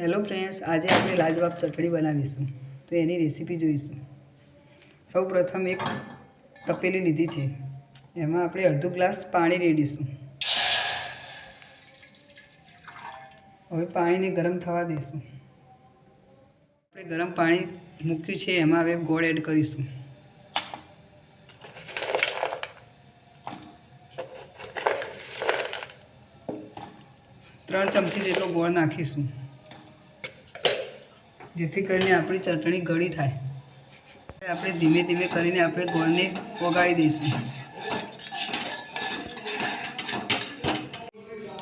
Hello friends આજે આપણે લાજવાબ ચટણી બનાવીશું. તો એની રેસીપી જોઈશું. સૌ પ્રથમ એક તપેલી લીધી છે. એમાં આપણે અડધો ગ્લાસ પાણી રેડીશું હવે પાણીને ગરમ થવા દઈશું. આપણે ગરમ પાણી મૂક્યું છે, એમાં હવે ગોળ એડ કરીશું. ત્રણ ચમચી જેટલો ગોળ નાખીશું. જેથી કરીને આપણી ચટણી ગળી થાય. આપણે ધીમે ધીમે કરીને આપણે ગોળને ઓગાળી દઈશું.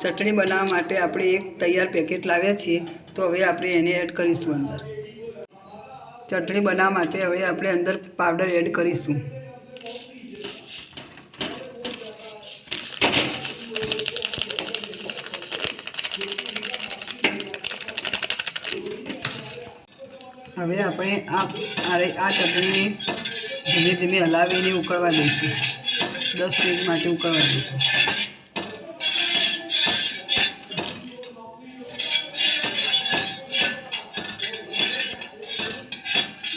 ચટણી બનાવવા માટે આપણે એક તૈયાર પેકેટ લાવ્યા છીએ, તો હવે આપણે એને એડ કરીશું અંદર. ચટણી બનાવવા માટે હવે આપણે અંદર પાવડર એડ કરીશું. હવે આપણે આ આ ચટણીને ધીમે ધીમે હલાવીને ઉકળવા દઈશું. દસ મિનિટ માટે ઉકળવા દઈશું.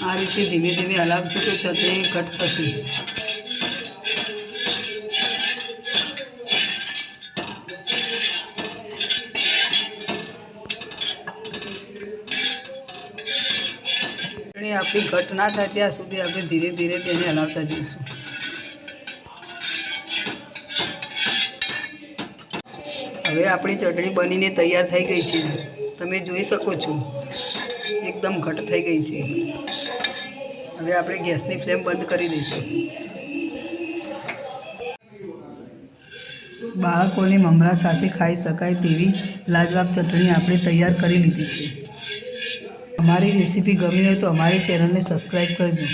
આ રીતે ધીમે ધીમે હલાવશું તો ચટણી કટ થશે. આપણી ઘટ ના થાય ત્યાં સુધી આપણે ધીરે ધીરે તેને હલાવતા જઈશું. હવે આપણી ચટણી બનીને તૈયાર થઈ ગઈ છે. તમે જોઈ શકો છો, એકદમ ઘટ થઈ ગઈ છે. હવે આપણે ગેસની ફ્લેમ બંધ કરી દઈશું. બાળકોને મમરા સાથે ખાઈ શકાય તેવી લાજવાબ ચટણી આપણે તૈયાર કરી લીધી છે. અમારી રેસીપી ગમી હોય તો અમારી ચેનલને સબસ્ક્રાઈબ કરજો.